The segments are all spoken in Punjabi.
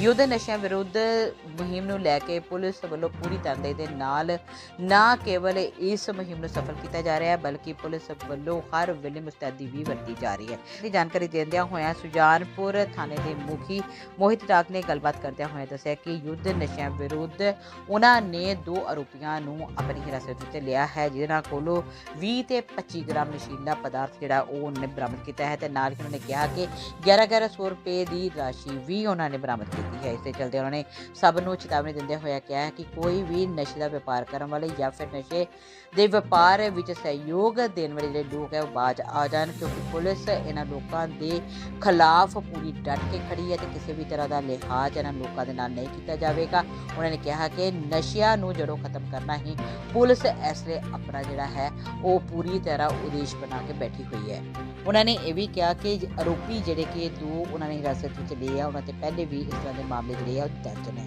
ਯੁੱਧ ਨਸ਼ਿਆਂ ਵਿਰੁੱਧ ਮੁਹਿੰਮ ਨੂੰ ਲੈ ਕੇ ਪੁਲਿਸ ਵੱਲੋਂ ਪੂਰੀ ਤੰਦੇ ਦੇ ਨਾਲ ਨਾ ਕੇਵਲ ਇਸ ਮੁਹਿੰਮ ਨੂੰ ਸਫਲ ਕੀਤਾ ਜਾ ਰਿਹਾ ਹੈ, ਬਲਕਿ ਪੁਲਿਸ ਵੱਲੋਂ ਹਰ ਵੇਲੇ ਮੁਸਤੈਦੀ ਵੀ ਵਰਤੀ ਜਾ ਰਹੀ ਹੈ। ਇਹ ਜਾਣਕਾਰੀ ਦਿੰਦਿਆਂ ਹੋਇਆਂ ਸੁਜਾਨਪੁਰ ਥਾਣੇ ਦੇ ਮੁਖੀ ਮੋਹਿਤ ਡਾਕ ਨੇ ਗੱਲਬਾਤ ਕਰਦਿਆਂ ਹੋਇਆਂ ਦੱਸਿਆ ਕਿ ਯੁੱਧ ਨਸ਼ਿਆਂ ਵਿਰੁੱਧ ਉਹਨਾਂ ਨੇ ਦੋ ਆਰੋਪੀਆਂ ਨੂੰ ਆਪਣੀ ਹਿਰਾਸਤ ਵਿੱਚ ਲਿਆ ਹੈ ਜਿਨ੍ਹਾਂ ਕੋਲੋਂ 20 ਤੇ 25 ਗ੍ਰਾਮ ਨਸ਼ੀਲਾ ਪਦਾਰਥ ਜਿਹੜਾ ਉਹ ਉਹਨੇ ਬਰਾਮਦ ਕੀਤਾ ਹੈ ਤੇ ਨਾਲ ਹੀ ਉਹਨਾਂ ਨੇ ਕਿਹਾ ਕਿ 11-1100 ਰੁਪਏ ਦੀ ਰਾਸ਼ੀ ਵੀ ਉਹਨਾਂ ਨੇ ਬਰਾਮਦ ਕੀਤੀ ਹੈ। ਇਸ ਦੇ ਚਲਦੇ ਉਹਨਾਂ ਨੇ ਸਭ ਨੂੰ ਚੇਤਾਵਨੀ ਦਿੰਦੇ ਹੋਇਆ ਕਿਹਾ ਹੈ ਕਿ ਕੋਈ ਵੀ ਨਸ਼ੇ ਦਾ ਵਪਾਰ ਕਰਨ ਵਾਲੇ ਜਾਂ ਫਿਰ ਨਸ਼ੇ ਦੇ ਵਪਾਰ ਵਿੱਚ ਸਹਿਯੋਗ ਦੇਣ ਵਾਲੇ ਜਿਹੜੇ ਲੋਕ ਹੈ, ਉਹ ਬਾਜ ਆ ਜਾਣ ਕਿਉਂਕਿ ਪੁਲਿਸ ਇਹਨਾਂ ਲੋਕਾਂ ਦੇ ਖਿਲਾਫ ਪੂਰੀ ਡਟ ਕੇ ਖੜੀ ਹੈ ਤੇ ਕਿਸੇ ਵੀ ਤਰ੍ਹਾਂ ਦਾ ਲਿਹਾਜ਼ ਇਹਨਾਂ ਲੋਕਾਂ ਦੇ ਨਾਲ ਨਹੀਂ ਕੀਤਾ ਜਾਵੇਗਾ। ਉਹਨਾਂ ਨੇ ਕਿਹਾ ਕਿ ਨਸ਼ਿਆਂ ਨੂੰ ਜੜੋਂ ਖਤਮ ਕਰਨਾ ਹੀ ਪੁਲਿਸ ਇਸ ਲਈ ਆਪਣਾ ਜਿਹੜਾ ਹੈ, ਉਹ ਪੂਰੀ ਤਰ੍ਹਾਂ ਉਦੇਸ਼ ਬਣਾ ਕੇ ਬੈਠੀ ਹੋਈ ਹੈ। ਉਹਨਾਂ ਨੇ ਇਹ ਵੀ ਕਿਹਾ ਕਿ ਆਰੋਪੀ ਜਿਹੜੇ ਕਿ ਦੋ ਉਹਨਾਂ ਨੇ ਹਿਰਾਸਤ ਵਿੱਚ ਲਏ ਆ, ਉਹਨਾਂ ਤੇ ਪਹਿਲੇ ਵੀ ਇਸ ਤਰ੍ਹਾਂ ਦੇ ਮਾਮਲੇ ਜਿਹੜੇ ਆ ਦਰਜ ਨੇ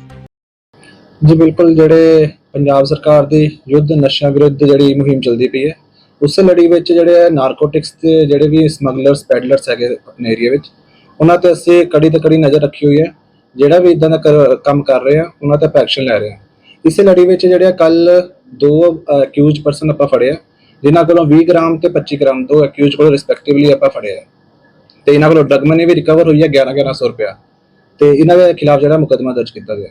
ਜੀ ਬਿਲਕੁਲ, ਜਿਹੜੇ ਪੰਜਾਬ ਸਰਕਾਰ ਦੀ ਯੁੱਧ ਨਸ਼ਿਆਂ ਵਿਰੁੱਧ ਜਿਹੜੀ ਮੁਹਿੰਮ ਚੱਲਦੀ ਪਈ ਹੈ, ਉਸੇ ਲੜੀ ਵਿੱਚ ਜਿਹੜੇ ਨਾਰਕੋਟਿਕਸ ਤੇ ਜਿਹੜੇ ਵੀ ਸਮਗਲਰਸ, ਪੈਡਲਰਸ ਹੈਗੇ ਆਪਣੇ ਏਰੀਆ ਵਿੱਚ, ਉਹਨਾਂ ਤੇ ਅਸੀਂ ਕੜੀ ਤੇ ਕੜੀ ਨਜ਼ਰ ਰੱਖੀ ਹੋਈ ਹੈ। ਜਿਹੜਾ ਵੀ ਇਦਾਂ ਦਾ ਕੰਮ ਕਰ ਰਹੇ ਆ, ਉਹਨਾਂ ਤੇ ਐਕਸ਼ਨ ਲੈ ਰਹੇ ਆ। ਇਸੇ ਲੜੀ ਵਿੱਚ ਜਿਹੜੇ ਕੱਲ ਦੋ ਅਕਿਊਜ਼ ਪਰਸਨ ਆਪਾਂ ਫੜੇ ਆ, ਜਿਨ੍ਹਾਂ ਕੋਲੋਂ 20 ਗ੍ਰਾਮ ਤੇ 25 ਗ੍ਰਾਮ ਦੋ ਅਕਿਊਜ਼ ਕੋਲੋਂ ਰਿਸਪੈਕਟਿਵਲੀ ਆਪਾਂ ਫੜਿਆ ਤੇ ਇਹਨਾਂ ਕੋਲੋਂ ਡਰਗ ਮਨੀ ਵੀ ਰਿਕਵਰ ਹੋਈ ਹੈ 11 1100 ਰੁਪਇਆ। ਤੇ ਇਹਨਾਂ ਦੇ ਖਿਲਾਫ ਜਿਹੜਾ ਮੁਕੱਦਮਾ ਦਰਜ ਕੀਤਾ ਗਿਆ।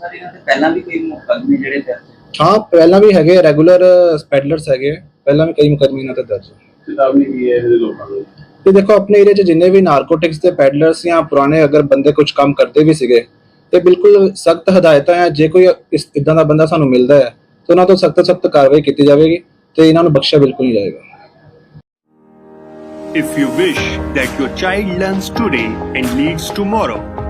ਸਰ ਇਹਨਾਂ ਤੇ ਪਹਿਲਾਂ ਵੀ ਕੋਈ ਮੁਕੱਦਮੇ ਜਿਹੜੇ ਦਰਜ ਹਾਂ ਪਹਿਲਾਂ ਵੀ ਹੈਗੇ ਰੈਗੂਲਰ ਸਪੈਡਲਰਸ ਹੈਗੇ ਪਹਿਲਾਂ ਵੀ ਕਈ ਮੁਕੱਦਮੇ ਇਹਨਾਂ ਤੇ ਦਰਜ ਹੈ। ਚੇਤਾਵਨੀ ਵੀ ਹੈ ਇਹਦੇ ਲੋਕਾਂ ਨੂੰ ਤੇ ਦੇਖੋ ਆਪਣੇ ਏਰੀਆ 'ਚ ਜਿੰਨੇ ਵੀ ਨਾਰਕੋਟਿਕਸ ਦੇ ਪੈਡਲਰਸ ਜਾਂ ਪੁਰਾਣੇ ਅਗਰ ਬੰਦੇ ਕੁਝ ਕੰਮ ਕਰਦੇ ਵੀ ਸੀਗੇ ਤੇ ਬਿਲਕੁਲ ਸਖਤ ਹਦਾਇਤਾਂ ਹੈ ਜੇ ਕੋਈ ਇਸ ਇਦਾਂ ਦਾ ਬੰਦਾ ਸਾਨੂੰ ਮਿਲਦਾ ਹੈ ਤਾਂ ਉਹਨਾਂ ਤੋਂ ਸਖਤ ਸਖਤ ਕਾਰਵਾਈ ਕੀਤੀ ਜਾਵੇਗੀ ਤੇ ਇਹਨਾਂ ਨੂੰ ਬਖਸ਼ਿਆ ਬਿਲਕੁਲ ਨਹੀਂ ਜਾਏਗਾ। If you wish that your child learns today and leads tomorrow,